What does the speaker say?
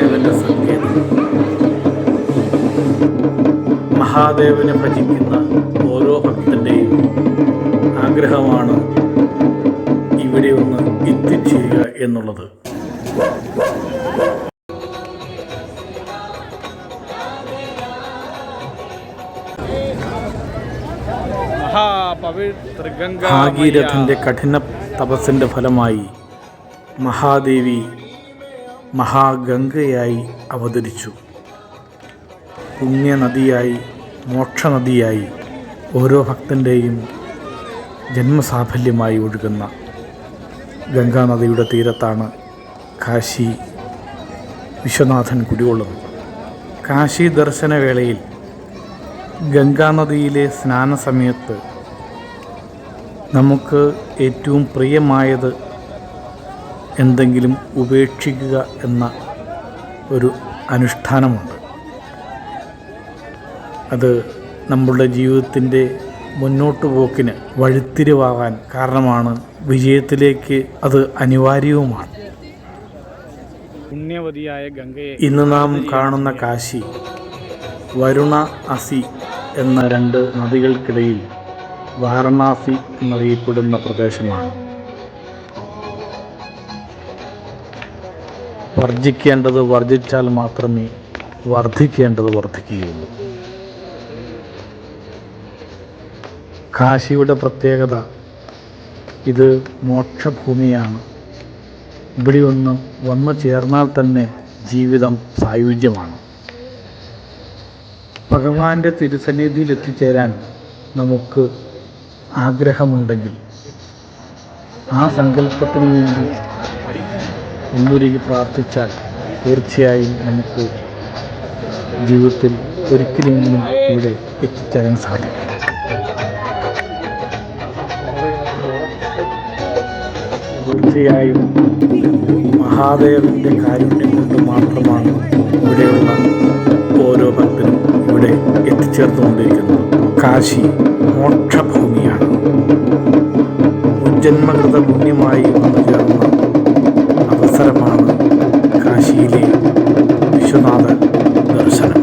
മഹാദേവന്റെ സങ്കേതം. മഹാദേവനെ ഭജിക്കുന്ന ഓരോ ഭക്തന്റെയും ആഗ്രഹമാണ് ഇവിടെ ഒന്ന് എത്തിച്ചേരുക എന്നുള്ളത്. ഭാഗീരഥന്റെ കഠിന തപസ്സിന്റെ ഫലമായി മഹാദേവി മഹാഗംഗയായി അവതരിച്ചു. പുണ്യനദിയായി മോക്ഷനദിയായി ഓരോ ഭക്തന്റെയും ജന്മസാഫല്യമായി ഒഴുകുന്ന ഗംഗാനദിയുടെ തീരത്താണ് കാശി വിശ്വനാഥൻ കുടികൊള്ളുന്നത്. കാശി ദർശനവേളയിൽ ഗംഗാനദിയിലെ സ്നാന സമയത്ത് നമുക്ക് ഏറ്റവും പ്രിയമായത് എന്തെങ്കിലും ഉപേക്ഷിക്കുക എന്ന ഒരു അനുഷ്ഠാനമുണ്ട്. അത് നമ്മളുടെ ജീവിതത്തിന്റെ മുന്നോട്ട് പോക്കിന് വഴിത്തിരിവാകാൻ കാരണമാണ്. വിജയത്തിലേക്ക് അത് അനിവാര്യവുമാണ്. പുണ്യവതിയായ ഗംഗയെ ഇന്ന് നാം കാണുന്ന കാശി വരുണ അസി എന്ന രണ്ട് നദികൾക്കിടയിൽ വാരണാസി എന്നറിയപ്പെടുന്ന പ്രദേശമാണ്. വർജിക്കേണ്ടത് വർജിച്ചാൽ മാത്രമേ വർദ്ധിക്കേണ്ടത് വർദ്ധിക്കുകയുള്ളൂ. കാശിയുടെ പ്രത്യേകത ഇത് മോക്ഷഭൂമിയാണ്. ഇവിടെ ഒന്ന് വന്നു ചേർന്നാൽ തന്നെ ജീവിതം സായുജ്യമാണ്. ഭഗവാന്റെ തിരുസന്നിധിയിൽ എത്തിച്ചേരാൻ നമുക്ക് ആഗ്രഹമുണ്ടെങ്കിൽ ആ സങ്കല്പത്തിന് വേണ്ടി ഒന്നുരുകി പ്രാർത്ഥിച്ചാൽ തീർച്ചയായും നമുക്ക് ജീവിതത്തിൽ ഒരിക്കലെങ്കിലും ഇവിടെ എത്തിച്ചേരാൻ സാധിക്കും തീർച്ചയായും മഹാദേവന്റെ കാരുണ്യം കൊണ്ട് മാത്രമാണ് ഇവിടെയുള്ള ഓരോ ഭക്തരും ഇവിടെ എത്തിച്ചേർന്നുകൊണ്ടിരിക്കുന്നത്. കാശി മോക്ഷഭൂമിയാണ്. മുജ്ജന്മകൃത പുണ്യമായി വന്നു ചേർന്ന അവസരമാണ് കാശിയിലെ വിശ്വനാഥ ദർശനം.